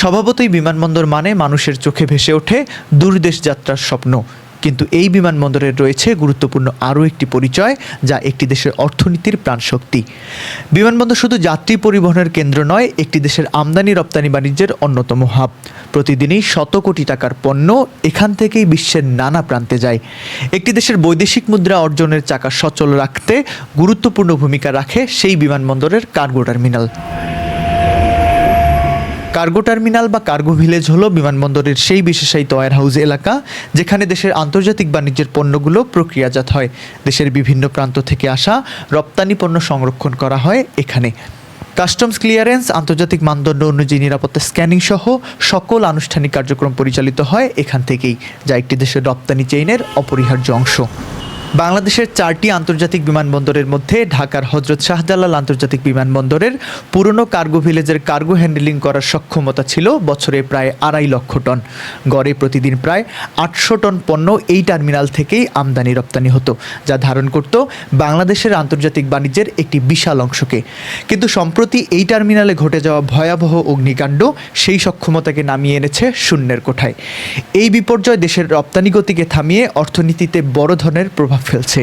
স্বভাবতই বিমানবন্দর মানে মানুষের চোখে ভেসে ওঠে দূরদেশ যাত্রার স্বপ্ন। কিন্তু এই বিমানবন্দরের রয়েছে গুরুত্বপূর্ণ আরও একটি পরিচয়, যা একটি দেশের অর্থনীতির প্রাণশক্তি। বিমানবন্দর শুধু যাত্রী পরিবহনের কেন্দ্র নয়, একটি দেশের আমদানি রপ্তানি বাণিজ্যের অন্যতম হাব। প্রতিদিনই শত কোটি টাকার পণ্য এখান থেকেই বিশ্বের নানা প্রান্তে যায়। একটি দেশের বৈদেশিক মুদ্রা অর্জনের চাকা সচল রাখতে গুরুত্বপূর্ণ ভূমিকা রাখে সেই বিমানবন্দরের কার্গো টার্মিনাল। কার্গো টার্মিনাল বা কার্গো ভিলেজ হলো বিমানবন্দরের সেই বিশেষায়িত ওয়ার হাউস এলাকা, যেখানে দেশের আন্তর্জাতিক বাণিজ্যের পণ্যগুলো প্রক্রিয়াজাত হয়। দেশের বিভিন্ন প্রান্ত থেকে আসা রপ্তানি পণ্য সংরক্ষণ করা হয় এখানে। কাস্টমস ক্লিয়ারেন্স, আন্তর্জাতিক মানদণ্ড অনুযায়ী নিরাপত্তা স্ক্যানিং সহ সকল আনুষ্ঠানিক কার্যক্রম পরিচালিত হয় এখান থেকেই, যা একটি দেশের রপ্তানি চেইনের অপরিহার্য অংশ। বাংলাদেশের চারটি আন্তর্জাতিক বিমানবন্দরের মধ্যে ঢাকার হজরত শাহজালাল আন্তর্জাতিক বিমানবন্দরের পুরনো কার্গো ভিলেজের কার্গো হ্যান্ডেলিং করার সক্ষমতা ছিল বছরে প্রায় আড়াই লক্ষ টন। গড়ে প্রতিদিন প্রায় আটশো টন পণ্য এই টার্মিনাল থেকেই আমদানি রপ্তানি হতো, যা ধারণ করত বাংলাদেশের আন্তর্জাতিক বাণিজ্যের একটি বিশাল অংশকে। কিন্তু সম্প্রতি এই টার্মিনালে ঘটে যাওয়া ভয়াবহ অগ্নিকাণ্ড সেই সক্ষমতাকে নামিয়ে এনেছে শূন্যের কোঠায়। এই বিপর্যয় দেশের রপ্তানি গতিকে থামিয়ে অর্থনীতিতে বড় ধরনের প্রভাব ফেলছে।